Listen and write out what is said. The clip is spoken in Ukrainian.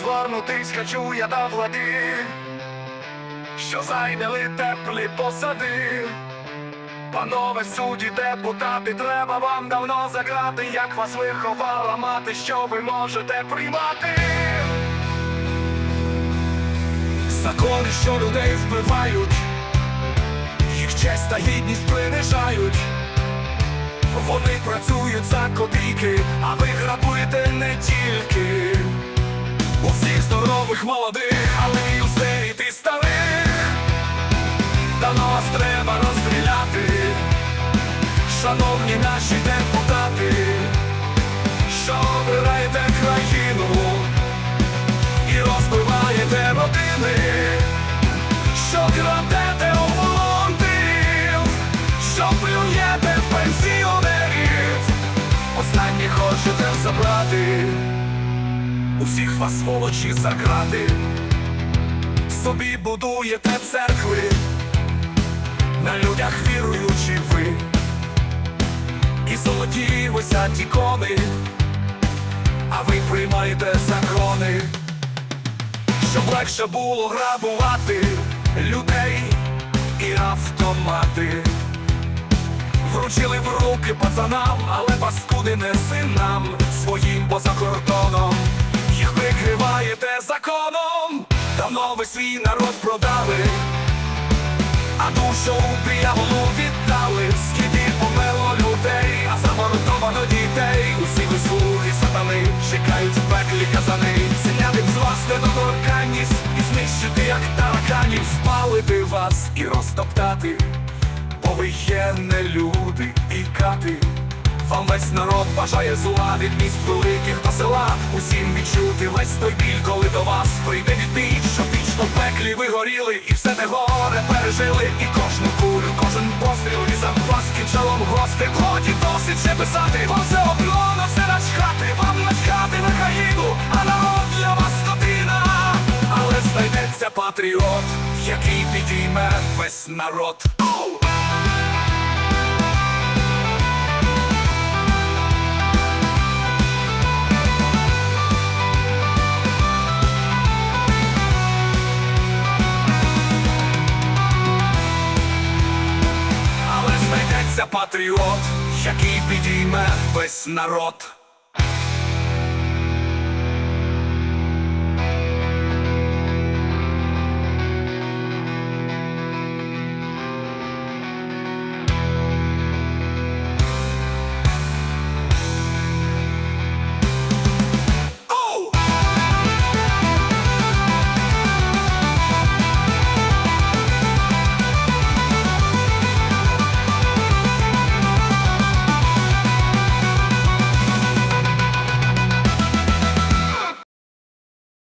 звернутись хочу я до влади, що зайняли теплі посади. Панове судді, депутати, треба вам давно заграти, як вас виховала мати, що ви можете приймати. Закони, що людей вбивають, їх честь та гідність принижають. Вони працюють за копійки, а ви грабуєте не тільки здорових молодих, але усе і ти старих. Та нас треба розстріляти, шановні наші депутати, що обираєте країну і розбиваєте родини, що крадете у волонтерів, що плюєте в пенсіонерів, останні хочете забрати, усіх вас сволочі заграти, собі будуєте церкви, на людях віруючі ви, і золоті висять ікони, а ви приймаєте закони. Щоб легше було грабувати людей і автомати. Вручили в руки пацанам, але паскуди не синам своїм поза кордоном. Прикриваєте законом, давно ви свій народ продали, а душу дияволу віддали, скільки померло людей, а замордовано дітей. Усі ви слуги сатани чекають в пеклі казани, зняти з вас недоторканність і знищити, як тараканів, спалити вас і розтоптати, бо ви є не люди і кати. Вам весь народ бажає зла від міст великих до села. Усім відчути весь той біль, коли до вас прийде відбій, що вічно пеклі ви горіли, і все те горе пережили, і кожну кулю, кожен постріл різав вас кінчалом гости. Годі досить ще писати, вам все одно на все начхати, вам начхати на країну, а народ для вас скотина. Але знайдеться патріот, який підійме весь народ. Знайдеться патріот, який підійме весь народ.